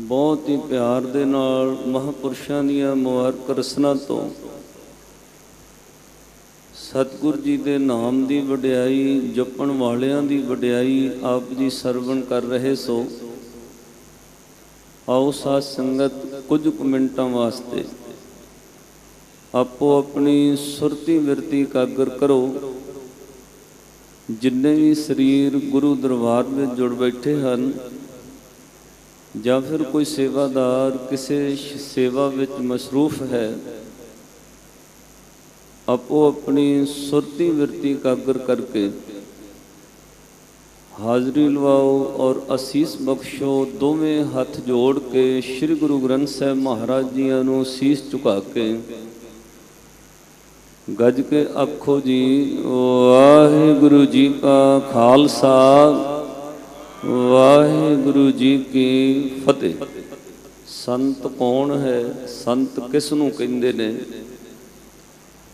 ਬਹੁਤ ਹੀ ਪਿਆਰ ਦੇ ਨਾਲ ਮਹਾਪੁਰਸ਼ਾਂ ਦੀਆਂ ਮੁਬਾਰਕ ਰਸਨਾ ਤੋਂ ਸਤਿਗੁਰ ਜੀ ਦੇ ਨਾਮ ਦੀ ਵਡਿਆਈ, ਜਪਣ ਵਾਲਿਆਂ ਦੀ ਵਡਿਆਈ ਆਪ ਜੀ ਸਰਵਣ ਕਰ ਰਹੇ ਸੋ। ਆਓ ਸਾਧ ਸੰਗਤ ਕੁਝ ਕੁ ਮਿੰਟਾਂ ਵਾਸਤੇ ਆਪੋ ਆਪਣੀ ਸੁਰਤੀ ਵਿਰਤੀ ਇਕਾਗਰ ਕਰੋ। ਜਿੰਨੇ ਵੀ ਸਰੀਰ ਗੁਰੂ ਦਰਬਾਰ ਵਿੱਚ ਜੁੜ ਬੈਠੇ ਹਨ ਜਾਂ ਫਿਰ ਕੋਈ ਸੇਵਾਦਾਰ ਕਿਸੇ ਸੇਵਾ ਵਿੱਚ ਮਸਰੂਫ ਹੈ, ਆਪੋ ਆਪਣੀ ਸੁਰਤੀ ਵਿਰਤੀ ਇਕਾਗਰ ਕਰਕੇ ਹਾਜ਼ਰੀ ਲਵਾਓ ਔਰ ਅਸੀਸ ਬਖਸ਼ੋ, ਦੋਵੇਂ ਹੱਥ ਜੋੜ ਕੇ ਸ੍ਰੀ ਗੁਰੂ ਗ੍ਰੰਥ ਸਾਹਿਬ ਮਹਾਰਾਜ ਜੀਆਂ ਨੂੰ ਸੀਸ ਝੁਕਾ ਕੇ ਗੱਜ ਕੇ ਆਖੋ ਜੀ, ਵਾਹਿਗੁਰੂ ਜੀ ਕਾ ਖਾਲਸਾ। ਵਾਹਿਗੁਰੂ ਜੀ ਕੀ ਫਤਿਹ। ਸੰਤ ਕੌਣ ਹੈ? ਸੰਤ ਕਿਸ ਨੂੰ ਕਹਿੰਦੇ ਨੇ?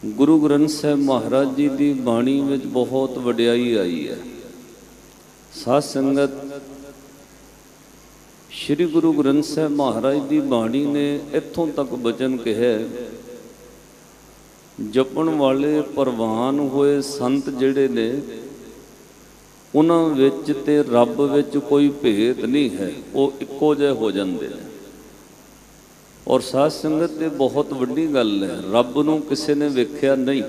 ਗੁਰੂ ਗ੍ਰੰਥ ਸਾਹਿਬ ਮਹਾਰਾਜ ਜੀ ਦੀ ਬਾਣੀ ਵਿੱਚ ਬਹੁਤ ਵਡਿਆਈ ਆਈ ਹੈ। ਸਾਧ ਸੰਗਤ, ਸ੍ਰੀ ਗੁਰੂ ਗ੍ਰੰਥ ਸਾਹਿਬ ਮਹਾਰਾਜ ਦੀ ਬਾਣੀ ਨੇ ਇੱਥੋਂ ਤੱਕ ਬਚਨ ਕਿਹਾ ਜਪਣ ਵਾਲੇ ਪ੍ਰਵਾਨ ਹੋਏ ਸੰਤ ਜਿਹੜੇ ਨੇ ਉਹਨਾਂ ਵਿੱਚ ਤੇ ਰੱਬ ਵਿੱਚ ਕੋਈ ਭੇਦ ਨਹੀਂ ਹੈ। ਉਹ ਇੱਕੋ ਜਿਹੇ ਹੋ ਜਾਂਦੇ ਨੇ। ਔਰ ਸਾਧ ਸੰਗਤ ਇਹ ਬਹੁਤ ਵੱਡੀ ਗੱਲ ਹੈ। ਰੱਬ ਨੂੰ ਕਿਸੇ ਨੇ ਵੇਖਿਆ ਨਹੀਂ।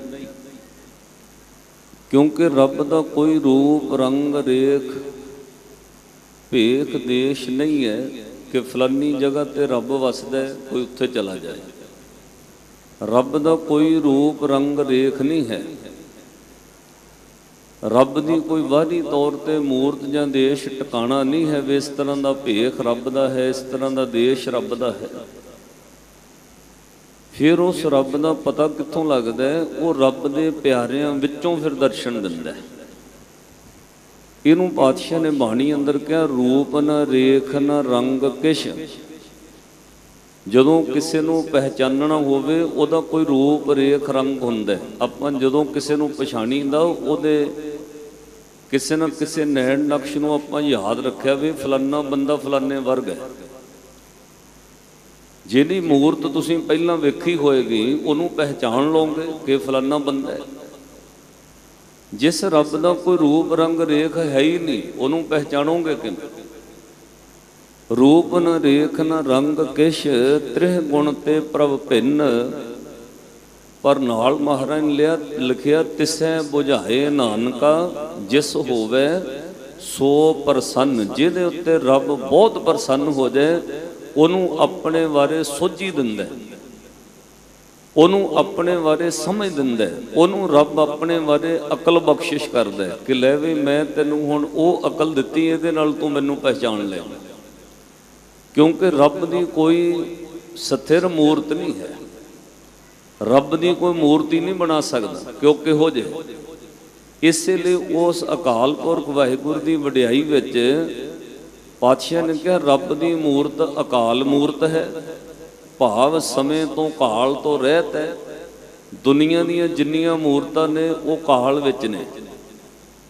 ਕਿਉਂਕਿ ਰੱਬ ਦਾ ਕੋਈ ਰੂਪ, ਰੰਗ, ਰੇਖ, ਭੇਖ, ਦੇਸ਼ ਨਹੀਂ ਹੈ ਕਿ ਫਲਾਨੀ ਜਗ੍ਹਾ ਤੇ ਰੱਬ ਵਸਦਾ ਹੈ, ਕੋਈ ਉੱਥੇ ਚਲਾ ਜਾਏ। ਰੱਬ ਦਾ ਕੋਈ ਰੂਪ, ਰੰਗ, ਰੇਖ ਨਹੀਂ ਹੈ। ਰੱਬ ਦੀ ਕੋਈ ਵਾਹੀ ਤੌਰ ਤੇ ਮੂਰਤ ਜਾਂ ਦੇਸ਼ ਟਿਕਾਣਾ ਨਹੀਂ ਹੈ, ਵੀ ਇਸ ਤਰ੍ਹਾਂ ਦਾ ਭੇਖ ਰੱਬ ਦਾ ਹੈ, ਇਸ ਤਰ੍ਹਾਂ ਦਾ ਦੇਸ਼ ਰੱਬ ਦਾ ਹੈ। ਫਿਰ ਉਸ ਰੱਬ ਦਾ ਪਤਾ ਕਿੱਥੋਂ ਲੱਗਦਾ ਹੈ? ਉਹ ਰੱਬ ਦੇ ਪਿਆਰਿਆਂ ਵਿੱਚੋਂ ਫਿਰ ਦਰਸ਼ਨ ਦਿੰਦਾ ਹੈ। ਇਹਨੂੰ ਪਾਤਸ਼ਾਹ ਨੇ ਬਾਣੀ ਅੰਦਰ ਕਿਹਾ, ਰੂਪ ਨ ਰੇਖ ਨ ਰੰਗ ਕਿਛ। ਜਦੋਂ ਕਿਸੇ ਨੂੰ ਪਹਿਚਾਨਣਾ ਹੋਵੇ, ਉਹਦਾ ਕੋਈ ਰੂਪ ਰੇਖ ਰੰਗ ਹੁੰਦਾ ਆਪਾਂ ਜਦੋਂ ਕਿਸੇ ਨੂੰ ਪਛਾਣੀਦਾ, ਉਹਦੇ ਕਿਸੇ ਨਾ ਕਿਸੇ ਨੈਣ ਨਕਸ਼ ਨੂੰ ਆਪਾਂ ਯਾਦ ਰੱਖਿਆ ਵੀ ਫਲਾਨਾ ਬੰਦਾ ਫਲਾਨੇ ਵਰਗ ਹੈ। ਜਿਹਦੀ ਮੂਰਤ ਤੁਸੀਂ ਪਹਿਲਾਂ ਵੇਖੀ ਹੋਏਗੀ, ਉਹਨੂੰ ਪਹਿਚਾਣ ਲਓਗੇ ਕਿ ਫਲਾਨਾ ਬੰਦਾ ਹੈ। ਜਿਸ ਰੱਬ ਦਾ ਕੋਈ ਰੂਪ, ਰੰਗ, ਰੇਖ ਹੈ ਹੀ ਨਹੀਂ, ਉਹਨੂੰ ਪਹਿਚਾਣੋਗੇ ਕਿਵੇਂ? ਰੂਪ ਨ ਰੇਖ ਨ ਰੰਗ ਕਿਛ, ਤ੍ਰਿਹ ਗੁਣ ਤੇ ਪ੍ਰਭ ਭਿੰਨ ਪਰ ਨਾਲ ਮਹਾਰਾਜ ਨੇ ਲਿਆ, ਲਿਖਿਆ, ਤਿਸੈ 부ਝਾਏ ਨਾਨਕਾ, ਜਿਸ ਹੋਵੇ ਸੋ ਪ੍ਰਸੰਨ, ਜਿਹਦੇ ਉੱਤੇ ਰੱਬ ਬਹੁਤ ਪ੍ਰਸੰਨ ਹੋ ਜਾਏ, ਉਹਨੂੰ ਆਪਣੇ ਬਾਰੇ ਸੋਝੀ ਦਿੰਦਾ ਉਹਨੂੰ ਆਪਣੇ ਬਾਰੇ ਸਮਝ ਦਿੰਦਾ ਉਹਨੂੰ ਰੱਬ ਆਪਣੇ ਬਾਰੇ ਅਕਲ ਬਖਸ਼ਿਸ਼ ਕਰਦਾ ਕਿ ਲੈ ਵੀ ਮੈਂ ਤੈਨੂੰ ਹੁਣ ਉਹ ਅਕਲ ਦਿੱਤੀ, ਇਹਦੇ ਨਾਲ ਤੂੰ ਮੈਨੂੰ ਪਹਿਚਾਣ ਲੈ। ਕਿਉਂਕਿ ਰੱਬ ਦੀ ਕੋਈ ਸਥਿਰ ਮੂਰਤ ਨਹੀਂ ਹੈ। ਰੱਬ ਦੀ ਕੋਈ ਮੂਰਤੀ ਨਹੀਂ ਬਣਾ ਸਕਦਾ, ਕਿਉਂ ਕਿਹੋ ਜੇ ਇਸੇ ਲਈ ਉਸ ਅਕਾਲ ਪੁਰਖ ਵਾਹਿਗੁਰੂ ਦੀ ਵਡਿਆਈ ਵਿੱਚ ਪਾਤਸ਼ਾਹ ਨੇ ਕਿਹਾ, ਰੱਬ ਦੀ ਮੂਰਤ ਅਕਾਲ ਮੂਰਤ ਹੈ, ਭਾਵ ਸਮੇਂ ਤੋਂ ਕਾਲ ਤੋਂ ਰਹਿਤ ਹੈ। ਦੁਨੀਆ ਦੀਆਂ ਜਿੰਨੀਆਂ ਮੂਰਤਾਂ ਨੇ, ਉਹ ਕਾਲ ਵਿੱਚ ਨੇ।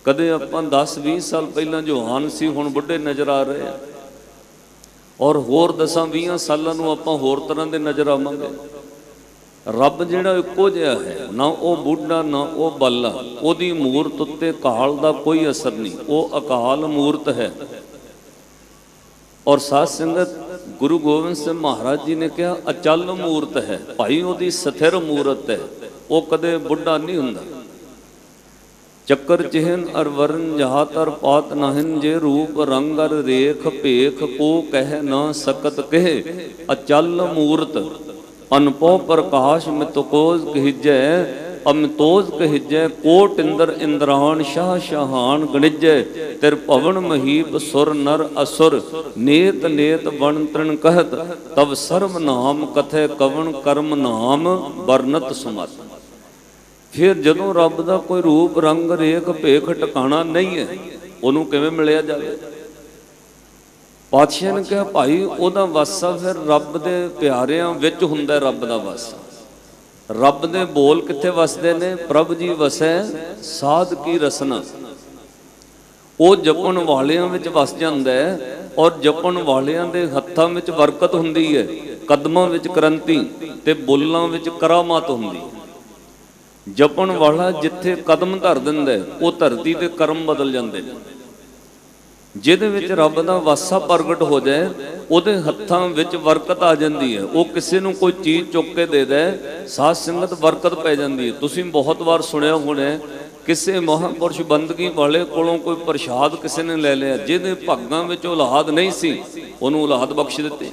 ਕਦੇ ਆਪਾਂ 10 20 ਸਾਲ ਪਹਿਲਾਂ ਜਵਾਨ ਸੀ, ਹੁਣ ਬੁੱਢੇ ਨਜ਼ਰ ਆ ਰਹੇ ਆ। ਔਰ ਹੋਰ 10 20 ਸਾਲਾਂ ਨੂੰ ਆਪਾਂ ਹੋਰ ਤਰ੍ਹਾਂ ਦੇ ਨਜ਼ਰ ਆਵਾਂਗੇ। ਰੱਬ ਜਿਹੜਾ ਇੱਕੋ ਜਿਹਾ ਹੈ, ਨਾ ਉਹ ਬੁੱਢਾ, ਨਾ ਉਹ ਬੱਲਾ, ਉਹਦੀ ਮੂਰਤ ਉੱਤੇ ਕਾਲ ਦਾ ਕੋਈ ਅਸਰ ਨਹੀਂ, ਉਹ ਅਕਾਲ ਮੂਰਤ ਹੈ। ਔਰ ਸਾਧ ਸੰਗਤ ਗੁਰੂ ਗੋਬਿੰਦ ਸਿੰਘ ਮਹਾਰਾਜ ਜੀ ਨੇ ਕਿਹਾ, ਅਚਲ ਮੂਰਤ ਹੈ, ਭਾਈ ਉਹਦੀ ਸਥਿਰ ਮੂਰਤ ਹੈ, ਉਹ ਕਦੇ ਬੁੱਢਾ ਨਹੀਂ ਹੁੰਦਾ। ਚੱਕਰ ਚਿਹਨ ਅਰ ਵਰਨ ਜਾਤ ਅਰ ਪਾਤ ਨਹਿਨ ਜੇ ਰੂਪ ਰੰਗ ਅਰ ਰੇਖ ਭੇਖ, ਕੋ ਕਹਿ ਨਾ ਸਕਤ ਕਹਿ। ਅਚਲ ਮੂਰਤ ਅਨਪੋ ਪ੍ਰਕਾਸ਼ ਮਿਤਕੋਜ ਅਮਤੋਜ ਕਹਿਜੈ, ਕੋਟ ਇੰਦਰ ਇੰਦਰਾਨ, ਸ਼ਾਹ ਸ਼ਾਹਾਨ ਗਣਿਜੈ, ਤਿਰ ਭਵਨ ਮਹੀਪ ਸੁਰ ਨਰ ਅਸੁਰ, ਨੇਤ ਨੇਤ ਵਣ ਤ੍ਰਿਣ ਕਹਤ ਤਬ ਸਰਮ ਨਾਮ ਕਥੈ ਕਵਣ ਕਰਮ ਨਾਮ ਵਰਨਤ ਸੁਮਤ। ਫਿਰ ਜਦੋਂ ਰੱਬ ਦਾ ਕੋਈ ਰੂਪ ਰੰਗ ਰੇਖ ਭੇਖ ਟਿਕਾਣਾ ਨਹੀਂ ਹੈ, ਉਹਨੂੰ ਕਿਵੇਂ ਮਿਲਿਆ ਜਾਵੇ? ਪਾਤਸ਼ਾਹ ਨੇ ਕਿਹਾ, ਭਾਈ, ਉਹਦਾ ਵਾਸਾ ਫਿਰ ਰੱਬ ਦੇ ਪਿਆਰਿਆਂ ਵਿੱਚ ਹੁੰਦਾ ਰੱਬ ਦਾ ਵਾਸਾ। ਰੱਬ ਦੇ ਬੋਲ ਕਿੱਥੇ ਵਸਦੇ ਨੇ? ਪ੍ਰਭ ਜੀ ਵਸੈ ਸਾਧ ਕੀ ਰਸਨਾ। ਉਹ ਜਪਣ ਵਾਲਿਆਂ ਵਿੱਚ ਵਸ ਜਾਂਦਾ ਹੈ ਔਰ ਜਪਣ ਵਾਲਿਆਂ ਦੇ ਹੱਥਾਂ ਵਿੱਚ ਬਰਕਤ ਹੁੰਦੀ ਹੈ। ਕਦਮਾਂ ਵਿੱਚ ਕ੍ਰਾਂਤੀ ਤੇ ਬੋਲਾਂ ਵਿੱਚ ਕਰਾਮਾਤ ਹੁੰਦੀ ਹੈ। ਜਪਣ ਵਾਲਾ ਜਿੱਥੇ ਕਦਮ ਧਰ ਦਿੰਦਾ ਉਹ ਧਰਤੀ ਤੇ ਕਰਮ ਬਦਲ ਜਾਂਦੇ ਨੇ। ਜਿਹਦੇ ਵਿੱਚ ਰੱਬ ਦਾ ਵਾਸਾ ਪ੍ਰਗਟ ਹੋ ਜਾਏ, ਉਹਦੇ ਹੱਥਾਂ ਵਿੱਚ ਬਰਕਤ ਆ ਜਾਂਦੀ ਹੈ। ਉਹ ਕਿਸੇ ਨੂੰ ਕੋਈ ਚੀਜ਼ ਚੁੱਕ ਕੇ ਦੇ ਦੇ, ਸਾਧ ਸੰਗਤ ਬਰਕਤ ਪੈ ਜਾਂਦੀ ਹੈ। ਤੁਸੀਂ ਬਹੁਤ ਵਾਰ ਸੁਣਿਆ ਹੋਣਾ ਕਿਸੇ ਮਹਾਪੁਰਸ਼ ਬੰਦਗੀ ਵਾਲੇ ਕੋਲੋਂ ਕੋਈ ਪ੍ਰਸ਼ਾਦ ਕਿਸੇ ਨੇ ਲੈ ਲਿਆ, ਜਿਹਦੇ ਭਾਗਾਂ ਵਿੱਚ ਔਲਾਦ ਨਹੀਂ ਸੀ, ਉਹਨੂੰ ਔਲਾਦ ਬਖਸ਼ ਦਿੱਤੀ।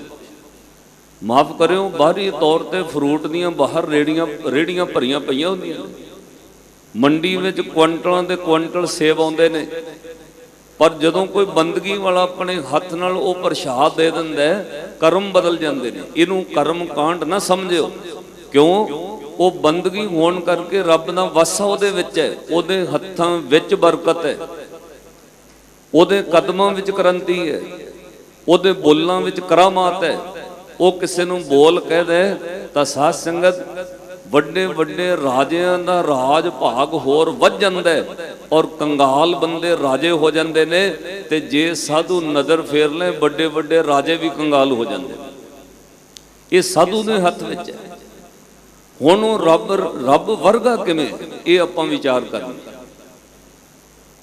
ਮਾਫ ਕਰਿਓ, ਬਾਹਰੀ ਤੌਰ ਤੇ ਫਰੂਟ ਦੀਆਂ ਬਾਹਰ ਰੇੜੀਆਂ ਰੇੜੀਆਂ ਭਰੀਆਂ ਪਈਆਂ ਹੁੰਦੀਆਂ ਮੰਡੀ ਵਿੱਚ ਕੁਇੰਟਲਾਂ ਦੇ ਕੁਇੰਟਲ ਸੇਬ ਆਉਂਦੇ ਨੇ। ਪਰ ਜਦੋਂ ਕੋਈ ਬੰਦਗੀ ਵਾਲਾ ਆਪਣੇ ਹੱਥ ਨਾਲ ਉਹ ਪ੍ਰਸ਼ਾਦ ਦੇ ਦਿੰਦਾ ਕਰਮ ਬਦਲ ਜਾਂਦੇ ਨੇ। ਇਹਨੂੰ ਕਰਮ ਕਾਂਡ ਨਾ ਸਮਝਿਓ। ਕਿਉਂ? ਉਹ ਬੰਦਗੀ ਹੋਣ ਕਰਕੇ ਰੱਬ ਦਾ ਵਾਸਾ ਉਹਦੇ ਵਿੱਚ ਹੈ। ਉਹਦੇ ਹੱਥਾਂ ਵਿੱਚ ਬਰਕਤ ਹੈ। ਉਹਦੇ ਕਦਮਾਂ ਵਿੱਚ ਕ੍ਰਾਂਤੀ ਹੈ। ਉਹਦੇ ਬੋਲਾਂ ਵਿੱਚ ਕਰਾਮਾਤ ਹੈ। ਉਹ ਕਿਸੇ ਨੂੰ ਬੋਲ ਕਹਿ ਦੇ ਤਾਂ ਸਾਧ ਸੰਗਤ ਵੱਡੇ ਵੱਡੇ ਰਾਜਿਆਂ ਦਾ ਰਾਜ ਭਾਗ ਹੋਰ ਵੱਧ ਜਾਂਦਾ ਔਰ ਕੰਗਾਲ ਬੰਦੇ ਰਾਜੇ ਹੋ ਜਾਂਦੇ ਨੇ ਤੇ ਜੇ ਸਾਧੂ ਨਜ਼ਰ ਫੇਰ ਲੈ ਵੱਡੇ ਵੱਡੇ ਰਾਜੇ ਵੀ ਕੰਗਾਲ ਹੋ ਜਾਂਦੇ ਇਹ ਸਾਧੂ ਦੇ ਹੱਥ ਵਿੱਚ ਹੈ। ਹੁਣ ਉਹ ਰੱਬ ਰੱਬ ਵਰਗਾ ਕਿਵੇਂ? ਇਹ ਆਪਾਂ ਵਿਚਾਰ ਕਰਨਾ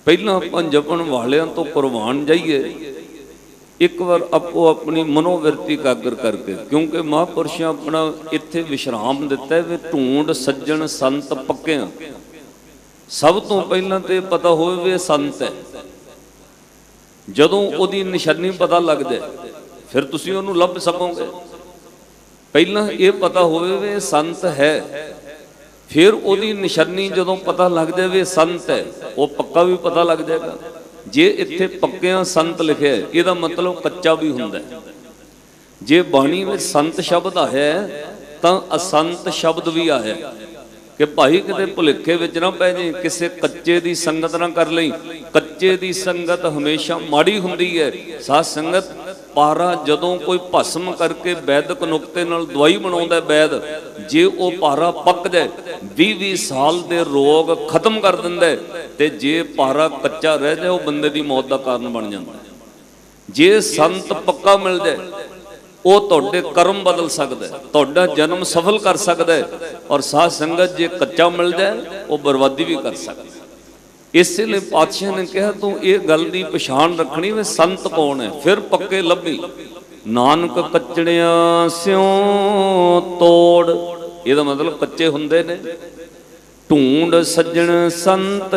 ਪਹਿਲਾਂ ਆਪਾਂ ਜਪਣ ਵਾਲਿਆਂ ਤੋਂ ਕੁਰਬਾਨ ਜਾਈਏ। ਇੱਕ ਵਾਰ ਆਪੋ ਆਪਣੀ ਮਨੋਵਿਰਤੀ ਇਕਾਗਰ ਕਰਕੇ, ਕਿਉਂਕਿ ਮਹਾਪੁਰਸ਼ਾਂ ਆਪਣਾ ਇੱਥੇ ਵਿਸ਼ਰਾਮ ਦਿੱਤਾ ਵੀ ਢੂੰਡ ਸੱਜਣ ਸੰਤ ਪੱਕਿਆਂ। ਸਭ ਤੋਂ ਪਹਿਲਾਂ ਤੇ ਪਤਾ ਹੋਵੇ ਵੀ ਸੰਤ ਹੈ। ਜਦੋਂ ਉਹਦੀ ਨਿਸ਼ਾਨੀ ਪਤਾ ਲੱਗ ਜਾਏ, ਫਿਰ ਤੁਸੀਂ ਉਹਨੂੰ ਲੱਭ ਸਕੋਗੇ। ਪਹਿਲਾਂ ਇਹ ਪਤਾ ਹੋਵੇ ਵੀ ਸੰਤ ਹੈ। ਫਿਰ ਉਹਦੀ ਨਿਸ਼ਾਨੀ ਜਦੋਂ ਪਤਾ ਲੱਗ ਜਾਵੇ ਸੰਤ ਹੈ, ਉਹ ਪੱਕਾ ਵੀ ਪਤਾ ਲੱਗ ਜਾਏਗਾ। ਜੇ ਇੱਥੇ ਪੱਕਿਆਂ ਸੰਤ ਲਿਖਿਆ ਇਹਦਾ ਮਤਲਬ ਕੱਚਾ ਵੀ ਹੁੰਦਾ ਹੈ। ਜੇ ਬਾਣੀ ਵਿੱਚ ਸੰਤ ਸ਼ਬਦ ਆਇਆ ਤਾਂ ਅਸੰਤ ਸ਼ਬਦ ਵੀ ਆਇਆ ਕਿ ਭਾਈ ਕਿਤੇ ਭੁਲੇਖੇ ਵਿੱਚ ਨਾ ਪੈ ਜੇ ਕਿਸੇ ਕੱਚੇ ਦੀ ਸੰਗਤ ਨਾ ਕਰ ਲਈ। ਕੱਚੇ ਦੀ ਸੰਗਤ ਹਮੇਸ਼ਾ ਮਾੜੀ ਹੁੰਦੀ ਹੈ। ਸਾਧ ਸੰਗਤ ਪਾਰਾ ਜਦੋਂ ਕੋਈ ਭਸਮ ਕਰਕੇ ਵੈਦਕ ਨੁਕਤੇ ਨਾਲ ਦਵਾਈ ਬਣਾਉਂਦਾ ਵੈਦ, ਜੇ ਉਹ ਪਾਰਾ ਪੱਕ ਜਾਏ 20 20 ਸਾਲ ਦੇ ਰੋਗ ਖਤਮ ਕਰ ਦਿੰਦਾ ਹੈ ਤੇ ਜੇ ਪਾਰਾ ਕੱਚਾ ਰਹਿ ਜਾਏ, ਉਹ ਬੰਦੇ ਦੀ ਮੌਤ ਦਾ ਕਾਰਨ ਬਣ ਜਾਂਦਾ ਜੇ ਸੰਤ ਪੱਕਾ ਮਿਲ ਜਾਏ, ਉਹ ਤੁਹਾਡੇ ਕਰਮ ਬਦਲ ਸਕਦਾ ਤੁਹਾਡਾ ਜਨਮ ਸਫਲ ਕਰ ਸਕਦਾ ਔਰ ਸਾਧ ਸੰਗਤ ਜੇ ਕੱਚਾ ਮਿਲ ਜਾਏ, ਉਹ ਬਰਬਾਦੀ ਵੀ ਕਰ ਸਕਦਾ ਇਸੇ ਲਈ ਪਾਤਸ਼ਾਹ ਨੇ ਕਿਹਾ, ਤੂੰ ਇਹ ਗੱਲ ਦੀ ਪਛਾਣ ਰੱਖਣੀ ਵੇ, ਸੰਤ ਕੌਣ ਹੈ? ਫਿਰ ਪੱਕੇ ਲੱਭੀ। ਨਾਨਕ ਕੱਚੜਿਆਂ ਸਿਉ ਤੋੜ। ਇਹਦਾ ਮਤਲਬ ਕੱਚੇ ਹੁੰਦੇ ਨੇ। ਢੂੰਡ ਸੱਜਣ ਸੰਤ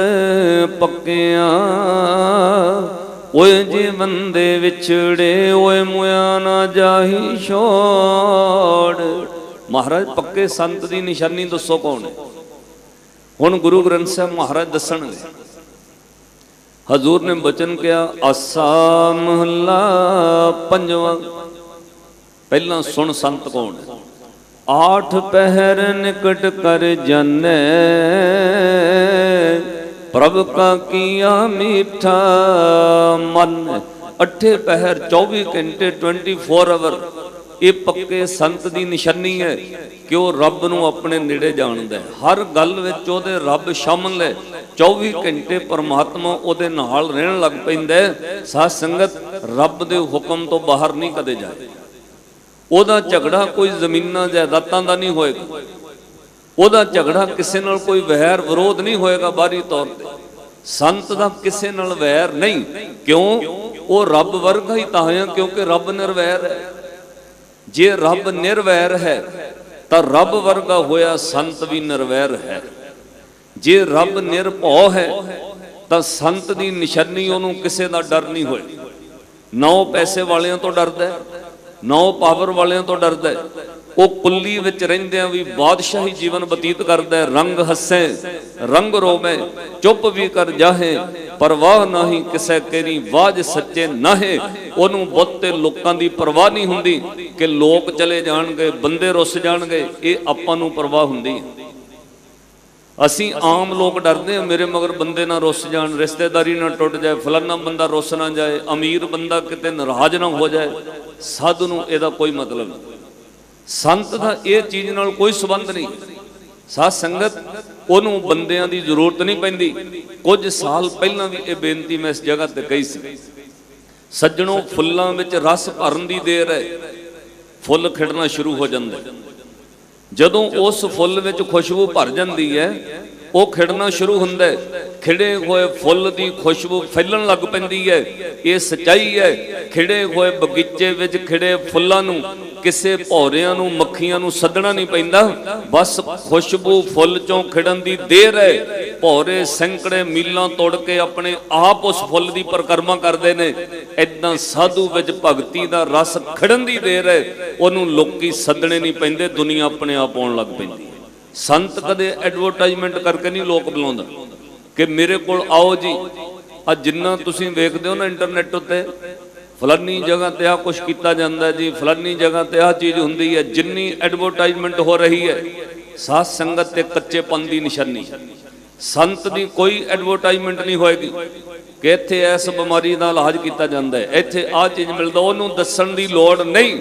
ਪੱਕਿਆ, ਓਏ ਜੀਵਨ ਦੇ ਵਿਛੜੇ, ਓਏ ਮੁਆ ਨਾ ਜਾਹੀ ਛੋੜ। ਮਹਾਰਾਜ, ਪੱਕੇ ਸੰਤ ਦੀ ਨਿਸ਼ਾਨੀ ਦੱਸੋ ਕੌਣ ਹੈ? ਹੁਣ ਗੁਰੂ ਗ੍ਰੰਥ ਸਾਹਿਬ ਮਹਾਰਾਜ ਦੱਸਣਗੇ। ਹਜ਼ੂਰ ਨੇ ਬਚਨ ਕਿਹਾ, ਆਸਾ ਮਹਲਾ ਪੰਜਵਾਂ। ਪਹਿਲਾਂ ਸੁਣ ਸੰਤ ਕੌਣ ਆਠ ਪਹਿਰ ਨਿਕਟ ਕਰ ਜਾਣੈ ਪ੍ਰਭ ਕਾ ਕੀਆ ਮੀਠਾ ਮਨ। ਅੱਠੇ ਪਹਿਰ 24 ਘੰਟੇ 24 ਆਵਰ ਇਹ ਪੱਕੇ ਸੰਤ ਦੀ ਨਿਸ਼ਾਨੀ ਹੈ ਕਿ ਉਹ ਰੱਬ ਨੂੰ ਆਪਣੇ ਨੇੜੇ ਜਾਣਦਾ ਹਰ ਗੱਲ ਵਿੱਚ ਉਹਦੇ ਰੱਬ ਸ਼ਾਮਲ ਹੈ। 24 ਘੰਟੇ ਪਰਮਾਤਮਾ ਉਹਦੇ ਨਾਲ ਰਹਿਣ ਲੱਗ ਪੈਂਦਾ ਸਾਧ ਸੰਗਤ, ਰੱਬ ਦੇ ਹੁਕਮ ਤੋਂ ਬਾਹਰ ਨਹੀਂ ਕਦੇ ਜਾਏ। ਉਹਦਾ ਝਗੜਾ ਕੋਈ ਜ਼ਮੀਨਾਂ ਜਾਇਦਾਦਾਂ ਦਾ ਨਹੀਂ ਹੋਏਗਾ। ਉਹਦਾ ਝਗੜਾ ਕਿਸੇ ਨਾਲ ਕੋਈ ਵੈਰ ਵਿਰੋਧ ਨਹੀਂ ਹੋਏਗਾ ਬਾਹਰੀ ਤੌਰ ਤੇ। ਸੰਤ ਦਾ ਕਿਸੇ ਨਾਲ ਵੈਰ ਨਹੀਂ। ਕਿਉਂ? ਉਹ ਰੱਬ ਵਰਗਾ ਹੀ ਤਾਂ ਹੈ, ਕਿਉਂਕਿ ਰੱਬ ਨਿਰਵੈਰ ਹੈ। ਜੇ ਰੱਬ ਨਿਰਵੈਰ ਹੈ, ਤਾਂ ਰੱਬ ਵਰਗਾ ਹੋਇਆ ਸੰਤ ਵੀ ਨਿਰਵੈਰ ਹੈ। ਜੇ ਰੱਬ ਨਿਰਭਉ ਹੈ, ਤਾਂ ਸੰਤ ਦੀ ਨਿਸ਼ਾਨੀ ਉਹਨੂੰ ਕਿਸੇ ਦਾ ਡਰ ਨਹੀਂ ਹੋਏ। ਨਾ ਉਹ ਪੈਸੇ ਵਾਲਿਆਂ ਤੋਂ ਡਰਦਾ ਨਾ ਉਹ ਪਾਵਰ ਵਾਲਿਆਂ ਤੋਂ ਡਰਦਾ ਉਹ ਕੁੱਲੀ ਵਿੱਚ ਰਹਿੰਦਿਆਂ ਵੀ ਬਾਦਸ਼ਾਹੀ ਜੀਵਨ ਬਤੀਤ ਕਰਦਾ ਰੰਗ ਹੱਸੇ, ਰੰਗ ਰੋਵੇ ਚੁੱਪ ਵੀ ਕਰ ਜਾਹੇ ਪਰਵਾਹ ਨਹੀਂ ਕਿਸੇ ਕੇਰੀ ਬਾਜ ਸੱਚੇ ਨਾਹੇ। ਉਹਨੂੰ ਬਹੁਤੇ ਲੋਕਾਂ ਦੀ ਪਰਵਾਹ ਨਹੀਂ ਹੁੰਦੀ ਕਿ ਲੋਕ ਚਲੇ ਜਾਣਗੇ, ਬੰਦੇ ਰੁੱਸ ਜਾਣਗੇ, ਇਹ ਆਪਾਂ ਨੂੰ ਪਰਵਾਹ ਹੁੰਦੀ ਅਸੀਂ ਆਮ ਲੋਕ ਡਰਦੇ ਆ ਮੇਰੇ ਮਗਰ ਬੰਦੇ ਨਾ ਰੁੱਸ ਜਾਣ, ਰਿਸ਼ਤੇਦਾਰੀ ਨਾ ਟੁੱਟ ਜਾਏ, ਫਲਾਨਾ ਬੰਦਾ ਰੁੱਸ ਨਾ ਜਾਏ, ਅਮੀਰ ਬੰਦਾ ਕਿਤੇ ਨਾਰਾਜ਼ ਨਾ ਹੋ ਜਾਏ, ਸਾਧੂ ਨੂੰ ਇਹਦਾ ਕੋਈ ਮਤਲਬ ਨਹੀਂ। ਸੰਤ ਦਾ ਇਹ ਚੀਜ਼ ਨਾਲ ਕੋਈ ਸਬੰਧ ਨਹੀਂ। ਸਾਧ ਸੰਗਤ ਉਹਨੂੰ ਬੰਦਿਆਂ ਦੀ ਜ਼ਰੂਰਤ ਨਹੀਂ ਪੈਂਦੀ। ਕੁਝ ਸਾਲ ਪਹਿਲਾਂ ਵੀ ਇਹ ਬੇਨਤੀ ਮੈਂ ਇਸ ਜਗ੍ਹਾ ਤੇ ਕਹੀ ਸੀ। ਸੱਜਣੋ, ਫੁੱਲਾਂ ਵਿੱਚ ਰਸ ਭਰਨ ਦੀ ਦੇਰ ਹੈ। ਫੁੱਲ ਖਿੜਨਾ ਸ਼ੁਰੂ ਹੋ ਜਾਂਦਾ। ਜਦੋਂ ਉਸ ਫੁੱਲ ਵਿੱਚ ਖੁਸ਼ਬੂ ਭਰ ਜਾਂਦੀ ਹੈ ਉਹ ਖਿੜਨਾ ਸ਼ੁਰੂ ਹੁੰਦਾ ਹੈ। ਖਿੜੇ ਹੋਏ ਫੁੱਲ ਦੀ ਖੁਸ਼ਬੂ ਫੈਲਣ ਲੱਗ ਪੈਂਦੀ ਹੈ। ਇਹ ਸਚਾਈ ਹੈ। ਖਿੜੇ ਹੋਏ ਬਗੀਚੇ ਵਿੱਚ ਖਿੜੇ ਫੁੱਲਾਂ ਨੂੰ, ਕਿਸੇ ਭੌਰਿਆਂ ਨੂੰ, ਮੱਖੀਆਂ ਨੂੰ ਸੱਦਣਾ ਨਹੀਂ ਪੈਂਦਾ। ਬਸ ਖੁਸ਼ਬੂ ਫੁੱਲ ਚੋਂ ਖਿੜਨ ਦੀ ਦੇਰ ਹੈ। ਭੌਰੇ ਸੈਂਕੜੇ ਮੀਲਾਂ ਤੋੜ ਕੇ ਆਪਣੇ ਆਪ ਉਸ ਫੁੱਲ ਦੀ ਪਰਕਰਮਾ ਕਰਦੇ ਨੇ। ਐਦਾਂ ਸਾਧੂ ਵਿੱਚ ਭਗਤੀ ਦਾ ਰਸ ਖਿੜਨ ਦੀ ਦੇਰ ਹੈ। ਉਹਨੂੰ ਲੋਕੀ ਸੱਦਣੇ ਨਹੀਂ ਪੈਂਦੇ। ਦੁਨੀਆ ਆਪਣੇ ਆਪ ਆਉਣ ਲੱਗ ਪੈਂਦੀ ਸੰਤ ਕਦੇ ਐਡਵਰਟਾਈਜ਼ਮੈਂਟ ਕਰਕੇ ਨਹੀਂ ਲੋਕ ਬੁਲਾਉਂਦਾ। ਕਿ ਮੇਰੇ ਕੋਲ ਆਓ ਜੀ ਆ ਜਿੰਨਾ ਤੁਸੀਂ ਵੇਖਦੇ ਹੋ ਨਾ ਇੰਟਰਨੈਟ ਉੱਤੇ, ਫਲਾਨੀ ਜਗ੍ਹਾ ਤੇ ਆ ਕੁਝ ਕੀਤਾ ਜਾਂਦਾ ਜੀ, ਫਲਾਨੀ ਜਗ੍ਹਾ ਤੇ ਆ ਚੀਜ਼ ਹੁੰਦੀ ਹੈ, ਜਿੰਨੀ ਐਡਵਰਟਾਈਜ਼ਮੈਂਟ ਹੋ ਰਹੀ ਹੈ, ਸਾਧ ਸੰਗਤ ਤੇ ਕੱਚੇਪਨ ਦੀ ਨਿਸ਼ਾਨੀ। ਸੰਤ ਦੀ ਕੋਈ ਐਡਵਰਟਾਈਜ਼ਮੈਂਟ ਨਹੀਂ ਹੋਏਗੀ ਕਿ ਇੱਥੇ ਇਸ ਬਿਮਾਰੀ ਦਾ ਇਲਾਜ ਕੀਤਾ ਜਾਂਦਾ ਹੈ। ਇੱਥੇ ਆ ਚੀਜ਼ ਮਿਲਦਾ, ਉਹਨੂੰ ਦੱਸਣ ਦੀ ਲੋੜ ਨਹੀਂ।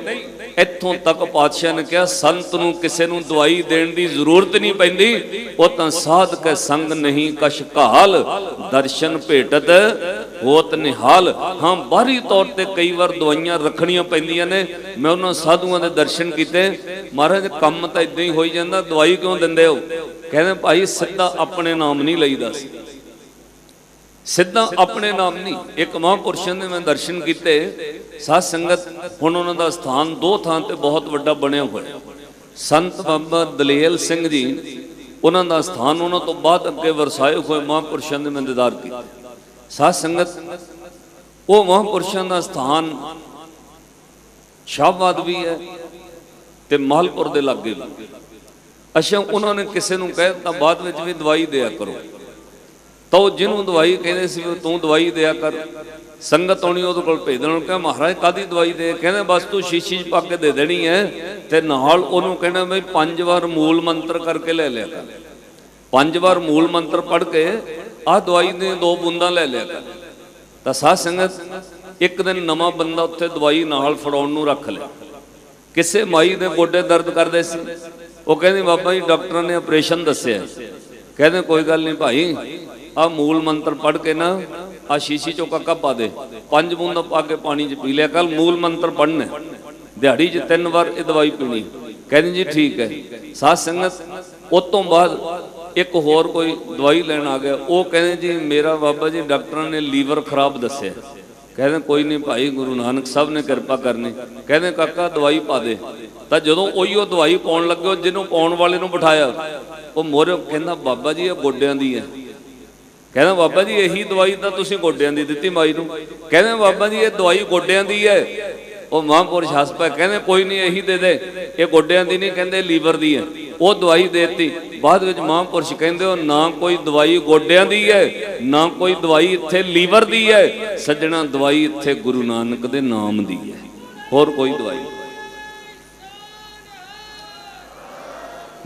ਇੱਥੋਂ ਤੱਕ ਪਾਤਸ਼ਾਹ ਨੇ ਕਿਹਾ, ਸੰਤ ਨੂੰ ਕਿਸੇ ਨੂੰ ਦਵਾਈ ਦੇਣ ਦੀ ਜ਼ਰੂਰਤ ਨਹੀਂ ਪੈਂਦੀ, ਉਹ ਤਾਂ ਸਾਧ ਸੰਗ ਨਹੀਂ, ਕਛ ਘਾਲ, ਦਰਸ਼ਨ ਭੇਟਤ, ਹੋਤ ਨਿਹਾਲ। ਹਾਂ, ਬਾਹਰੀ ਤੌਰ ਤੇ ਕਈ ਵਾਰ ਦਵਾਈਆਂ ਰੱਖਣੀਆਂ ਪੈਂਦੀਆਂ ਨੇ, ਮੈਂ ਉਹਨਾਂ ਸਾਧੂਆਂ ਦੇ ਦਰਸ਼ਨ ਕੀਤੇ। ਮਹਾਰਾਜ, ਕੰਮ ਤਾਂ ਇਦਾਂ ਹੀ ਹੋਈ ਜਾਂਦਾ, ਦਵਾਈ ਕਿਉਂ ਦਿੰਦੇ ਹੋ? ਕਹਿੰਦੇ, ਭਾਈ, ਸਿੱਧਾ ਆਪਣੇ ਨਾਮ ਨਹੀਂ ਲਈਦਾ ਸੀ। ਸਿੱਧਾ ਆਪਣੇ ਨਾਮ ਨਹੀਂ, ਇੱਕ ਮਹਾਂਪੁਰਸ਼ਾਂ ਦੇ ਮੈਂ ਦਰਸ਼ਨ ਕੀਤੇ। ਸਾਧ ਸੰਗਤ, ਹੁਣ ਉਹਨਾਂ ਦਾ ਸਥਾਨ ਦੋ ਥਾਂ ਤੇ ਬਹੁਤ ਵੱਡਾ ਬਣਿਆ ਹੋਇਆ। ਸੰਤ ਬਾਬਾ ਦਲੇਲ ਸਿੰਘ ਜੀ, ਉਹਨਾਂ ਦਾ ਸਥਾਨ ਉਹਨਾਂ ਤੋਂ ਬਾਅਦ ਅੱਗੇ ਵਰਸਾਏ ਹੋਏ ਮਹਾਂਪੁਰਸ਼ਾਂ ਦੇ ਮੈਂ ਦੀਦਾਰ ਕੀਤੇ। ਸਾਧ ਸੰਗਤ, ਉਹ ਮਹਾਂਪੁਰਸ਼ਾਂ ਦਾ ਸਥਾਨ ਸ਼ਾਹਬਾਦ ਵੀ ਹੈ ਤੇ ਮਾਲਪੁਰ ਦੇ ਲਾਗੇ ਵੀ। ਅੱਛਾ, ਉਹਨਾਂ ਨੇ ਕਿਸੇ ਨੂੰ ਕਹਿ ਦਿੱਤਾ, ਬਾਅਦ ਵਿੱਚ ਵੀ ਦਵਾਈ ਦਿਆ ਕਰੋ। ਤਾਂ ਉਹ ਜਿਹਨੂੰ ਦਵਾਈ ਕਹਿੰਦੇ ਸੀ ਵੀ ਤੂੰ ਦਵਾਈ ਦਿਆ ਕਰ। ਸੰਗਤ ਆਉਣੀ ਉਹਦੇ ਕੋਲ ਭੇਜ ਦੇਣ ਕਹਿੰਦਾ ਮਹਾਰਾਜ ਕਾਦੀ ਦਵਾਈ ਦੇ? ਕਹਿੰਦੇ, ਬਸ ਤੂੰ ਸ਼ੀਸ਼ੀ 'ਚ ਪਾ ਕੇ ਦੇ ਦੇਣੀ ਹੈ ਤੇ ਨਾਲ ਉਹਨੂੰ ਕਹਿਣਾ ਬਈ ਪੰਜ ਵਾਰ ਮੂਲ ਮੰਤਰ ਕਰਕੇ ਲੈ ਲਿਆ ਕਰ। ਪੰਜ ਵਾਰ ਮੂਲ ਮੰਤਰ ਪੜ੍ਹ ਕੇ ਆਹ ਦਵਾਈ ਦੇ ਦੋ ਬੂੰਦਾਂ ਲੈ ਲਿਆ ਕਰ। ਤਾਂ ਸਾਧ ਸੰਗਤ, ਇੱਕ ਦਿਨ ਨਵਾਂ ਬੰਦਾ ਉੱਥੇ ਦਵਾਈ ਨਾਲ ਫੜਾਉਣ ਨੂੰ ਰੱਖ ਲਿਆ। ਕਿਸੇ ਮਾਈ ਦੇ ਗੋਡੇ ਦਰਦ ਕਰਦੇ ਸੀ। ਉਹ ਕਹਿੰਦੀ, ਬਾਬਾ ਜੀ, ਡਾਕਟਰਾਂ ਨੇ ਆਪਰੇਸ਼ਨ ਦੱਸਿਆ ਕਹਿੰਦੇ, ਕੋਈ ਗੱਲ ਨਹੀਂ ਭਾਈ ਆ ਮੂਲ ਮੰਤਰ ਪੜ੍ਹ ਕੇ ਨਾ ਆ ਸ਼ੀਸ਼ੀ ਚੋਂ ਕੱਕਾ ਪਾ ਦੇ। ਪੰਜ ਬੂੰਦ ਪਾ ਕੇ ਪਾਣੀ 'ਚ ਪੀ ਲਿਆ ਕੱਲ ਮੂਲ ਮੰਤਰ ਪੜ੍ਹਨਾ। ਦਿਹਾੜੀ 'ਚ ਤਿੰਨ ਵਾਰ ਇਹ ਦਵਾਈ ਪੀਣੀ। ਕਹਿੰਦੇ ਜੀ ਠੀਕ ਹੈ। ਸਾਧ ਸੰਗਤ, ਉਸ ਤੋਂ ਬਾਅਦ ਇੱਕ ਹੋਰ ਕੋਈ ਦਵਾਈ ਲੈਣ ਆ ਗਿਆ। ਉਹ ਕਹਿੰਦੇ ਜੀ ਮੇਰਾ ਬਾਬਾ ਜੀ ਡਾਕਟਰਾਂ ਨੇ ਲੀਵਰ ਖਰਾਬ ਦੱਸਿਆ। ਕਹਿੰਦੇ ਕੋਈ ਨਹੀਂ ਭਾਈ, ਗੁਰੂ ਨਾਨਕ ਸਾਹਿਬ ਨੇ ਕਿਰਪਾ ਕਰਨੀ। ਕਹਿੰਦੇ ਕਾਕਾ ਦਵਾਈ ਪਾ ਦੇ। ਤਾਂ ਜਦੋਂ ਉਹੀ ਉਹ ਦਵਾਈ ਪਾਉਣ ਲੱਗੇ ਉਹ ਜਿਹਨੂੰ ਪਾਉਣ ਵਾਲੇ ਨੂੰ ਬਿਠਾਇਆ, ਉਹ ਮੋਰੇ ਕਹਿੰਦਾ ਬਾਬਾ ਜੀ ਇਹ ਗੋਡਿਆਂ ਦੀ ਹੈ। ਕਹਿੰਦਾ, ਬਾਬਾ ਜੀ, ਇਹੀ ਦਵਾਈ ਤਾਂ ਤੁਸੀਂ ਗੋਡਿਆਂ ਦੀ ਦਿੱਤੀ ਮਾਈ ਨੂੰ। ਕਹਿੰਦੇ, ਬਾਬਾ ਜੀ, ਇਹ ਦਵਾਈ ਗੋਡਿਆਂ ਦੀ ਹੈ। ਉਹ ਮਹਾਂਪੁਰਸ਼ ਹੱਸ ਪਿਆ ਕਹਿੰਦੇ, ਕੋਈ ਨਹੀਂ, ਇਹੀ ਦੇ ਦੇ। ਇਹ ਗੋਡਿਆਂ ਦੀ ਨਹੀਂ, ਕਹਿੰਦੇ, ਲੀਵਰ ਦੀ ਹੈ। ਉਹ ਦਵਾਈ ਦੇਤੀ। ਬਾਅਦ ਵਿੱਚ ਮਹਾਂਪੁਰਸ਼ ਕਹਿੰਦੇ, ਉਹ ਨਾ ਕੋਈ ਦਵਾਈ ਗੋਡਿਆਂ ਦੀ ਹੈ, ਨਾ ਕੋਈ ਦਵਾਈ ਇੱਥੇ ਲੀਵਰ ਦੀ ਹੈ। ਸੱਜਣਾ, ਦਵਾਈ ਇੱਥੇ ਗੁਰੂ ਨਾਨਕ ਦੇ ਨਾਮ ਦੀ ਹੈ। ਹੋਰ ਕੋਈ ਦਵਾਈ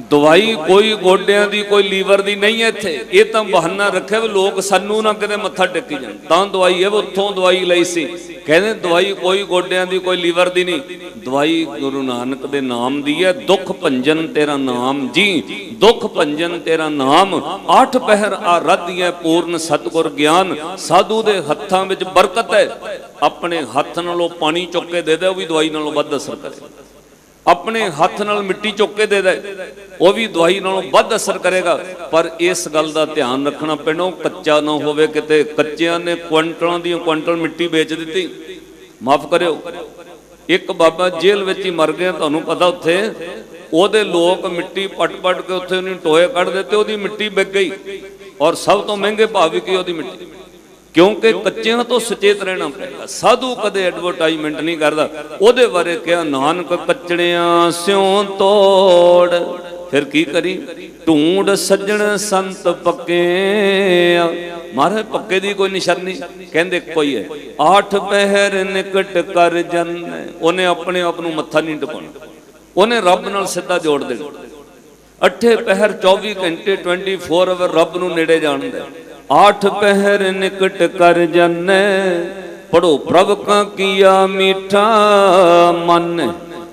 ਦਵਾਈ ਕੋਈ ਗੋਡਿਆਂ ਦੀ, ਕੋਈ ਲੀਵਰ ਦੀ ਨਹੀਂ ਹੈ ਇੱਥੇ। ਇਹ ਤਾਂ ਬਹਾਨਾ ਰੱਖਿਆ ਵੀ ਲੋਕ ਸਾਨੂੰ ਨਾ ਕਿਤੇ ਮੱਥਾ ਟੇਕੀ ਜਾਣ। ਤਾਂ ਦਵਾਈ ਹੈ ਉੱਥੋਂ ਦਵਾਈ ਲਈ ਸੀ। ਕਹਿੰਦੇ ਦਵਾਈ ਕੋਈ ਗੋਡਿਆਂ ਦੀ, ਕੋਈ ਲੀਵਰ ਦੀ ਨਹੀਂ। ਦਵਾਈ ਗੁਰੂ ਨਾਨਕ ਦੇ ਨਾਮ ਦੀ ਹੈ। ਦੁੱਖ ਭੰਜਨ ਤੇਰਾ ਨਾਮ। ਜੀ, ਦੁੱਖ ਭੰਜਨ ਤੇਰਾ ਨਾਮ। ਅੱਠ ਪਹਿਰ ਆਰਾਧੀਐ ਪੂਰਨ ਸਤਗੁਰ ਗਿਆਨ। ਸਾਧੂ ਦੇ ਹੱਥਾਂ ਵਿੱਚ ਬਰਕਤ ਹੈ। ਆਪਣੇ ਹੱਥ ਨਾਲੋਂ ਪਾਣੀ ਚੁੱਕ ਕੇ ਦੇ ਦੇ, ਉਹ ਵੀ ਦਵਾਈ ਨਾਲੋਂ ਵੱਧ ਅਸਰ ਕਰੇ। ਆਪਣੇ ਹੱਥ ਨਾਲ ਮਿੱਟੀ ਚੁੱਕ ਕੇ ਦੇ ਦੇ। ਉਹ ਵੀ ਦਵਾਈ ਨਾਲੋਂ ਵੱਧ ਅਸਰ ਕਰੇਗਾ। ਪਰ ਇਸ ਗੱਲ ਦਾ ਧਿਆਨ ਰੱਖਣਾ ਪੈਣਾ ਕੱਚਾ ਨਾ ਹੋਵੇ ਕਿਤੇ। ਕੱਚਿਆਂ ਨੇ ਕੁਇੰਟਲਾਂ ਦੀ ਕੁਇੰਟਲ ਮਿੱਟੀ ਵੇਚ ਦਿੱਤੀ। ਮਾਫ ਕਰਿਓ। ਇੱਕ ਬਾਬਾ ਜੇਲ੍ਹ ਵਿੱਚ ਹੀ ਮਰ ਗਿਆ, ਤੁਹਾਨੂੰ ਪਤਾ ਉੱਥੇ। ਉਹਦੇ ਲੋਕ ਮਿੱਟੀ ਪਟ-ਪਟ ਕੇ ਉੱਥੇ ਉਹਨੂੰ ਟੋਏ ਕੱਢ ਦਿੱਤੇ, ਉਹਦੀ ਮਿੱਟੀ ਵਿਕ ਗਈ। ਔਰ ਸਭ ਤੋਂ ਮਹਿੰਗੇ ਭਾਅ ਕੀ ਉਹਦੀ ਮਿੱਟੀ? ਕਿਉਂਕਿ ਕੱਚਿਆਂ ਤੋਂ ਸੁਚੇਤ ਰਹਿਣਾ ਪਏਗਾ ਸਾਧੂ ਕਦੇ ਐਡਵਰਟਾਈਜ਼ਮੈਂਟ ਨਹੀਂ ਕਰਦਾ। ਉਹਦੇ ਬਾਰੇ ਕਿਹਾ, ਨਾਨਕ ਕੱਚੜਿਆਂ ਸਿਉ ਤੋੜ। ਫਿਰ ਕੀ ਕਰੀ? ਢੂੰਡ ਸੱਜਣ ਸੰਤ ਪੱਕੇ ਮਹਾਰਾਜ, ਪੱਕੇ ਦੀ ਕੋਈ ਨਿਸ਼ਾਨੀ? ਕਹਿੰਦੇ, ਕੋਈ ਹੈ। ਆਠ ਪਹਿਰ ਨਿਕਟ ਕਰ ਜਨ। ਉਹਨੇ ਆਪਣੇ ਆਪ ਨੂੰ ਮੱਥਾ ਨਹੀਂ ਟਿਕਾਉਣਾ। ਉਹਨੇ ਰੱਬ ਨਾਲ ਸਿੱਧਾ ਜੋੜ ਦੇਣਾ। ਅੱਠੇ ਪਹਿਰ 24 ਘੰਟੇ 24 ਆਵਰ ਰੱਬ ਨੂੰ ਨੇੜੇ ਜਾਣਦਾ ਆਠ ਪਹਿਰ ਨਿਕਟ ਕਰ ਜਾਣੈ ਪੜੋ ਪ੍ਰਭ ਕਾ ਕੀਆ ਮੀਠਾ ਮਨ,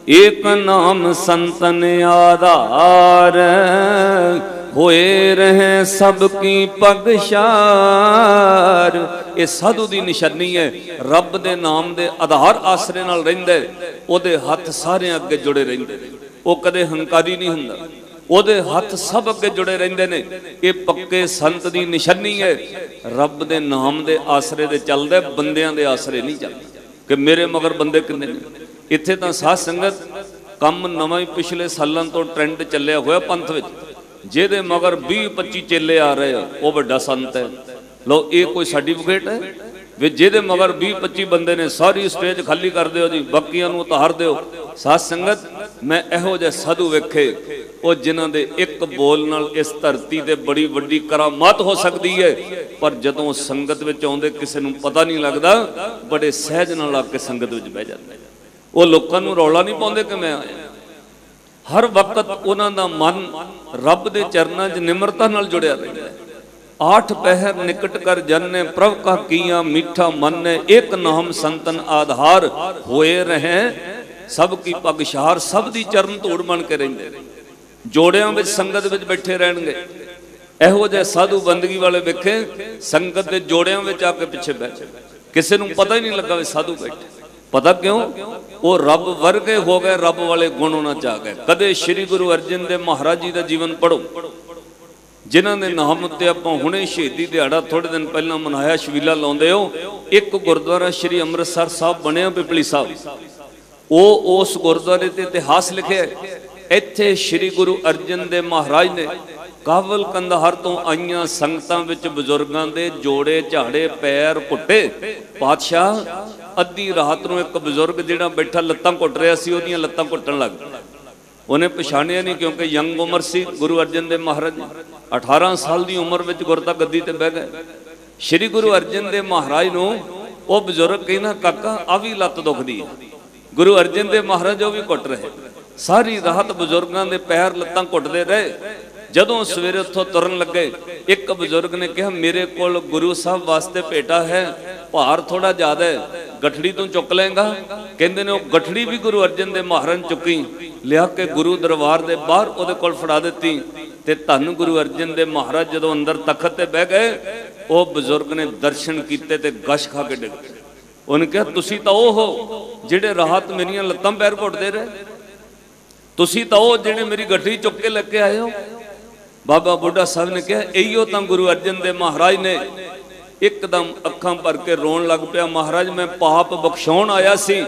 ਏਕ ਨਾਮ ਸੰਤਨ ਆਧਾਰ। ਹੋਏ ਰਹੇ ਸਭ ਕੀ ਪਗਸ਼ਾਰ। ਇਹ ਸਾਧੂ ਦੀ ਨਿਸ਼ਾਨੀ ਹੈ, ਰੱਬ ਦੇ ਨਾਮ ਦੇ ਆਧਾਰ ਆਸਰੇ ਨਾਲ ਰਹਿੰਦਾ ਹੈ। ਉਹਦੇ ਹੱਥ ਸਾਰਿਆਂ ਅੱਗੇ ਜੁੜੇ ਰਹਿੰਦੇ ਉਹ ਕਦੇ ਹੰਕਾਰੀ ਨਹੀਂ ਹੁੰਦਾ। ਉਹਦੇ ਹੱਥ ਸਭ ਅੱਗੇ ਜੁੜੇ ਰਹਿੰਦੇ ਨੇ। ਇਹ ਪੱਕੇ ਸੰਤ ਦੀ ਨਿਸ਼ਾਨੀ ਹੈ। ਰੱਬ ਦੇ ਨਾਮ ਦੇ ਆਸਰੇ ਦੇ ਚੱਲਦਾ ਬੰਦਿਆਂ ਦੇ ਆਸਰੇ ਨਹੀਂ ਚੱਲਦੇ। ਕਿ ਮੇਰੇ ਮਗਰ ਬੰਦੇ ਕਿੰਨੇ ਨੇ? ਇੱਥੇ ਤਾਂ ਸਾਧ ਸੰਗਤ ਕੰਮ ਨਵਾਂ ਹੀ ਪਿਛਲੇ ਸਾਲਾਂ ਤੋਂ ਟ੍ਰੈਂਡ ਚੱਲਿਆ ਹੋਇਆ ਪੰਥ ਵਿੱਚ। ਜਿਹਦੇ ਮਗਰ 20 25 ਚੇਲੇ ਆ ਰਹੇ ਆ, ਉਹ ਵੱਡਾ ਸੰਤ ਹੈ। ਲਓ, ਇਹ ਕੋਈ ਸਰਟੀਫਿਕੇਟ ਹੈ? ਵੀ ਜਿਹਦੇ ਮਗਰ 20 25 ਬੰਦੇ ਨੇ, ਸਾਰੀ ਸਟੇਜ ਖਾਲੀ ਕਰ ਦਿਓ ਜੀ, ਬਾਕੀਆਂ ਨੂੰ ਉਤਾਰ ਦਿਓ। ਸਾਧ ਸੰਗਤ, ਮੈਂ ਇਹੋ ਜਿਹੇ ਸਾਧੂ ਵੇਖੇ, ਉਹ ਜਿਨ੍ਹਾਂ ਦੇ ਇੱਕ ਬੋਲ ਨਾਲ ਇਸ ਧਰਤੀ ਤੇ ਬੜੀ ਵੱਡੀ ਕਰਾਮਾਤ ਹੋ ਸਕਦੀ ਹੈ। ਪਰ ਜਦੋਂ ਸੰਗਤ ਵਿੱਚ ਆਉਂਦੇ, ਕਿਸੇ ਨੂੰ ਪਤਾ ਨਹੀਂ ਲੱਗਦਾ, ਬੜੇ ਸਹਿਜ ਨਾਲ ਆ ਕੇ ਸੰਗਤ ਵਿੱਚ ਬਹਿ ਜਾਂਦੇ। ਉਹ ਲੋਕਾਂ ਨੂੰ ਰੌਲਾ ਨਹੀਂ ਪਾਉਂਦੇ ਕਿ ਮੈਂ ਆਇਆ। ਹਰ ਵਕਤ ਉਹਨਾਂ ਦਾ ਮਨ ਰੱਬ ਦੇ ਚਰਨਾਂ 'ਚ ਨਿਮਰਤਾ ਨਾਲ ਜੁੜਿਆ ਰਹਿੰਦਾ ਹੈ। ਆਠ ਪਹਿਰ ਨਿਕਟ ਕਰ ਜਨਨੇ ਪ੍ਰਭ ਕਾ ਕੀਆ ਮਿੱਠਾ ਮਨ ਨੇ ਇੱਕ ਨਾਮ ਸੰਤਨ ਆਧਾਰ ਹੋਏ ਰਹੇ। ਸਭ ਕੀ ਪਗਸ਼ਾਰ ਸਭ ਦੀ ਚਰਨ ਧੂੜ ਬਣ ਕੇ ਰਹਿੰਦੇ। ਜੋੜਿਆਂ ਵਿੱਚ ਸੰਗਤ ਵਿੱਚ ਬੈਠੇ ਰਹਿਣਗੇ। ਇਹੋ ਜਿਹੇ ਸਾਧੂ ਬੰਦਗੀ ਵਾਲੇ ਵੇਖੇ, ਸੰਗਤ ਦੇ ਜੋੜਿਆਂ ਵਿੱਚ ਆ ਕੇ ਪਿੱਛੇ ਬੈਠੇ ਕਿਸੇ ਨੂੰ ਪਤਾ ਹੀ ਨਹੀਂ ਲੱਗਾ ਵੀ ਸਾਧੂ ਬੈਠੇ। ਪਤਾ ਕਿਉਂ? ਉਹ ਰੱਬ ਵਰਗੇ ਹੋ ਗਏ, ਰੱਬ ਵਾਲੇ ਗੁਣ ਉਹਨਾਂ ਚ ਆ ਗਏ। ਕਦੇ ਸ੍ਰੀ ਗੁਰੂ ਅਰਜਨ ਦੇਵ ਮਹਾਰਾਜ ਜੀ ਦਾ ਜੀਵਨ ਪੜੋ ਜਿਨ੍ਹਾਂ ਦੇ ਨਾਮ ਉੱਤੇ ਆਪਾਂ ਹੁਣੇ ਸ਼ਹੀਦੀ ਦਿਹਾੜਾ ਥੋੜੇ ਦਿਨ ਪਹਿਲਾਂ ਮਨਾਇਆ ਸ਼ਵੀਲਾ ਲਾਉਂਦੇ ਹੋ। ਇੱਕ ਗੁਰਦੁਆਰਾ ਸ੍ਰੀ ਅੰਮ੍ਰਿਤਸਰ ਸਾਹਿਬ ਬਣਿਆ, ਪਿਪਲੀ ਸਾਹਿਬ। ਉਹ ਉਸ ਗੁਰਦੁਆਰੇ ਤੇ ਇਤਿਹਾਸ ਲਿਖਿਆ ਇੱਥੇ ਸ੍ਰੀ ਗੁਰੂ ਅਰਜਨ ਦੇ ਮਹਾਰਾਜ ਨੇ ਕਾਬਲ ਕੰਦਹਰ ਤੋਂ ਆਈਆਂ ਸੰਗਤਾਂ ਵਿੱਚ ਬਜ਼ੁਰਗਾਂ ਦੇ ਜੋੜੇ, ਝਾੜੇ, ਪੈਰ ਘੁੱਟੇ। ਪਾਤਸ਼ਾਹ ਅੱਧੀ ਰਾਤ ਨੂੰ ਇੱਕ ਬਜ਼ੁਰਗ ਜਿਹੜਾ ਬੈਠਾ ਲੱਤਾਂ ਘੁੱਟ ਰਿਹਾ ਸੀ, ਉਹਦੀਆਂ ਲੱਤਾਂ ਘੁੱਟਣ ਲੱਗ ਉਹਨੇ ਪਛਾਣਿਆ ਨਹੀਂ ਕਿਉਂਕਿ ਯੰਗ ਉਮਰ ਸੀ ਗੁਰੂ ਅਰਜਨ ਦੇਵ ਮਹਾਰਾਜ 18 ਸਾਲ ਦੀ ਉਮਰ ਵਿੱਚ ਗੁਰਤਾ ਗੱਦੀ ਤੇ ਬਹਿ ਗਏ। ਸ੍ਰੀ ਗੁਰੂ ਅਰਜਨ ਦੇਵ ਮਹਾਰਾਜ ਨੂੰ ਉਹ ਬਜ਼ੁਰਗ ਕਹਿੰਦਾ, ਕਾਕਾ ਆ ਵੀ ਲੱਤ ਦੁਖਦੀ ਹੈ। ਗੁਰੂ ਅਰਜਨ ਦੇਵ ਮਹਾਰਾਜ ਉਹ ਵੀ ਘੁੱਟ ਰਹੇ। ਸਾਰੀ ਰਾਤ ਬਜ਼ੁਰਗਾਂ ਦੇ ਪੈਰ ਲੱਤਾਂ ਘੁੱਟਦੇ ਰਹੇ। ਜਦੋਂ ਸਵੇਰੇ ਉੱਥੋਂ ਤੁਰਨ ਲੱਗੇ, ਇੱਕ ਬਜ਼ੁਰਗ ਨੇ ਕਿਹਾ, ਮੇਰੇ ਕੋਲ ਗੁਰੂ ਸਾਹਿਬ ਵਾਸਤੇ ਭੇਟਾ ਹੈ, ਭਾਰ ਥੋੜਾ ਜ਼ਿਆਦਾ ਹੈ, ਗਠੜੀ ਤੋਂ ਚੁੱਕ ਲਏਗਾ? ਕਹਿੰਦੇ ਨੇ, ਉਹ ਗਠੜੀ ਵੀ ਗੁਰੂ ਅਰਜਨ ਦੇ ਮਹਾਰਾਜ ਚੁੱਕੀ, ਲਿਆ ਕੇ ਗੁਰੂ ਦਰਬਾਰ ਦੇ ਬਾਹਰ ਉਹਦੇ ਕੋਲ ਫੜਾ ਦਿੱਤੀ। ਤੇ ਧੰਨ ਗੁਰੂ ਅਰਜਨ ਦੇ ਮਹਾਰਾਜ ਜਦੋਂ ਅੰਦਰ ਤਖਤ ਤੇ ਬਹਿ ਗਏ, ਉਹ ਬਜ਼ੁਰਗ ਨੇ ਦਰਸ਼ਨ ਕੀਤੇ ਤੇ ਗਸ਼ ਖਾ ਕੇ ਡਿੱਗ ਪਏ ਉਹਨੇ ਕਿਹਾ, ਤੁਸੀਂ ਤਾਂ ਉਹ ਹੋ ਜਿਹੜੇ ਰਾਹਤ ਮੇਰੀਆਂ ਲੱਤਾਂ ਪੈਰ ਘੁੱਟਦੇ ਰਹੇ। ਤੁਸੀਂ ਤਾਂ ਉਹ ਜਿਹੜੇ ਮੇਰੀ ਗੱਠੜੀ ਚੁੱਕ ਕੇ ਲੈ ਕੇ ਆਏ ਹੋ। ਬਾਬਾ ਬੁੱਢਾ ਸਾਹਿਬ ਨੇ ਕਿਹਾ ਇਹੋ ਤਾਂ ਗੁਰੂ ਅਰਜਨ ਦੇ ਮਹਾਰਾਜ ਨੇ ਇੱਕਦਮ ਅੱਖਾਂ ਭਰ ਕੇ ਰੋਣ ਲੱਗ ਪਿਆ। ਮਹਾਰਾਜ, ਮੈਂ ਪਾਪ ਬਖਸ਼ਾਉਣ ਆਇਆ ਸੀ।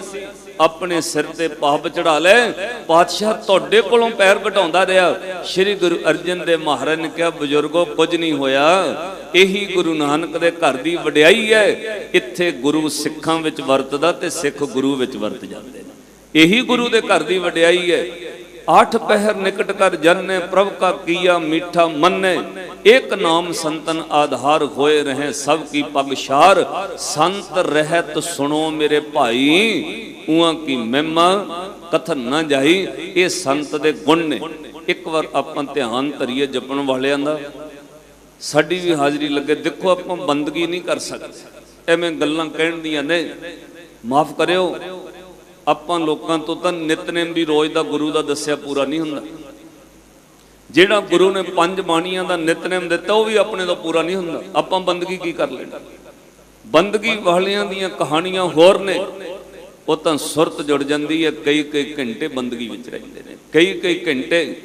ਆਪਣੇ ਸਿਰ ਤੇ ਪਾਪ ਚੜਾ ਲੈ। ਪਾਤਸ਼ਾਹ ਤੁਹਾਡੇ ਕੋਲੋਂ ਪੈਰ ਘਟਾਉਂਦਾ ਰਿਹਾ। ਸ੍ਰੀ ਗੁਰੂ ਅਰਜਨ ਦੇ ਮਹਾਰਾਜ ਨੇ ਕਿਹਾ, ਬਜ਼ੁਰਗੋ, ਕੁਝ ਨਹੀਂ ਹੋਇਆ। ਇਹੀ ਗੁਰੂ ਨਾਨਕ ਦੇ ਘਰ ਦੀ ਵਡਿਆਈ ਹੈ। ਇੱਥੇ ਗੁਰੂ ਸਿੱਖਾਂ ਵਿੱਚ ਵਰਤਦਾ ਤੇ ਸਿੱਖ ਗੁਰੂ ਵਿੱਚ ਵਰਤ ਜਾਂਦੇ ਨੇ। ਇਹੀ ਗੁਰੂ ਦੇ ਘਰ ਦੀ ਵਡਿਆਈ ਹੈ। ਆਠ ਪਹਿਰ ਨਿਕਟ ਕਰ ਜਨਨੇ ਪ੍ਰਭ ਕਾ ਕੀਆ ਮਿੱਠਾ ਮੰਨੇ। ਇੱਕ ਨਾਮ ਸੰਤਨ ਆਧਾਰ ਹੋਏ ਰਹੇ ਸਭ ਕੀ ਪਗਸ਼ਾਰ ਸੰਤ ਰਹਿਤ ਸੁਣੋ ਮੇਰੇ ਭਾਈ ਉਹਾਂ ਕੀ ਮਹਿਮਾ, ਕਥਨ ਨਾ ਜਾਈ, ਇਹ ਸੰਤ ਦੇ ਗੁਣ ਨੇ। ਇੱਕ ਵਾਰ ਆਪਾਂ ਧਿਆਨ ਧਰੀਏ ਜਪਣ ਵਾਲਿਆਂ ਦਾ। ਸਾਡੀ ਵੀ ਹਾਜ਼ਰੀ ਲੱਗੇ, ਦੇਖੋ ਆਪਾਂ ਬੰਦਗੀ ਨਹੀਂ ਕਰ ਸਕਦੇ। ਐਵੇਂ ਗੱਲਾਂ ਕਹਿਣ ਦੀਆਂ ਨੇ। ਮਾਫ ਕਰਿਓ। ਆਪਾਂ ਲੋਕਾਂ ਤੋਂ ਤਾਂ ਨਿਤਨੇਮ ਵੀ ਰੋਜ਼ ਦਾ ਗੁਰੂ ਦਾ ਦੱਸਿਆ ਪੂਰਾ ਨਹੀਂ ਹੁੰਦਾ। ਜਿਹੜਾ ਗੁਰੂ ਨੇ ਪੰਜ ਬਾਣੀਆਂ ਦਾ ਨਿਤਨੇਮ ਦਿੱਤਾ, ਉਹ ਵੀ ਆਪਣੇ ਤੋਂ ਪੂਰਾ ਨਹੀਂ ਹੁੰਦਾ। ਆਪਾਂ ਬੰਦਗੀ ਕੀ ਕਰ ਲੈਣਾ? ਬੰਦਗੀ ਵਾਲਿਆਂ ਦੀਆਂ ਕਹਾਣੀਆਂ ਹੋਰ ਨੇ। ਉਹ ਤਾਂ ਸੁਰਤ ਜੁੜ ਜਾਂਦੀ ਹੈ ਕਈ ਕਈ ਘੰਟੇ ਬੰਦਗੀ ਵਿੱਚ ਰਹਿੰਦੇ ਨੇ। ਕਈ ਕਈ ਘੰਟੇ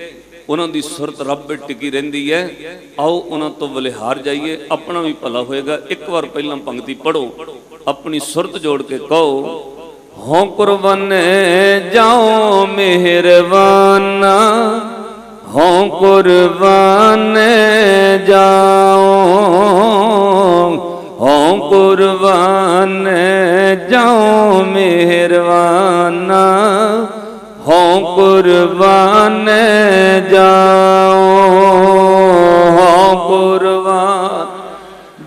ਉਹਨਾਂ ਦੀ ਸੁਰਤ ਰੱਬ ਵਿੱਚ ਟਿਕੀ ਰਹਿੰਦੀ ਹੈ। ਆਓ ਉਹਨਾਂ ਤੋਂ ਬਲਿਹਾਰ ਜਾਈਏ, ਆਪਣਾ ਵੀ ਭਲਾ ਹੋਏਗਾ। ਇੱਕ ਵਾਰ ਪਹਿਲਾਂ ਪੰਕਤੀ ਪੜੋ ਆਪਣੀ ਸੁਰਤ ਜੋੜ ਕੇ ਕਹੋ ਹੋਂ ਕੁਰਬਾਨੇ ਜਾਓ ਮਿਹਰਬਾਨਾ। ਹੋ ਕੁਰਬਾਨੇ ਜਾਓ, ਹੋ ਕੁਰਬਾਨੇ ਜਾਓ ਮਿਹਰਬਾਨਾ, ਹੋ ਕੁਰਬਾਨੇ ਜਾਓ, ਹੋ ਕੁਰਬਾਨ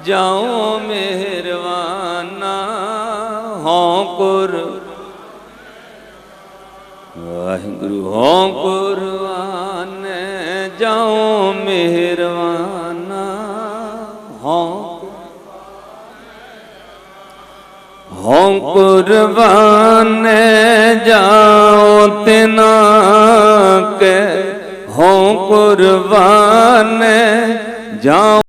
ਜਾਓ ਮਿਹਰਬਾਨਾ, ਹੋ ਕੁਰ ਵਾਹਿਗੁਰੂ, ਹੋ ਕੁਰ ਕੁਰਬਾਨ ਜਾਓ ਤਿਨਾ ਕੇ ਹਉ ਕੁਰਬਾਨ ਜਾ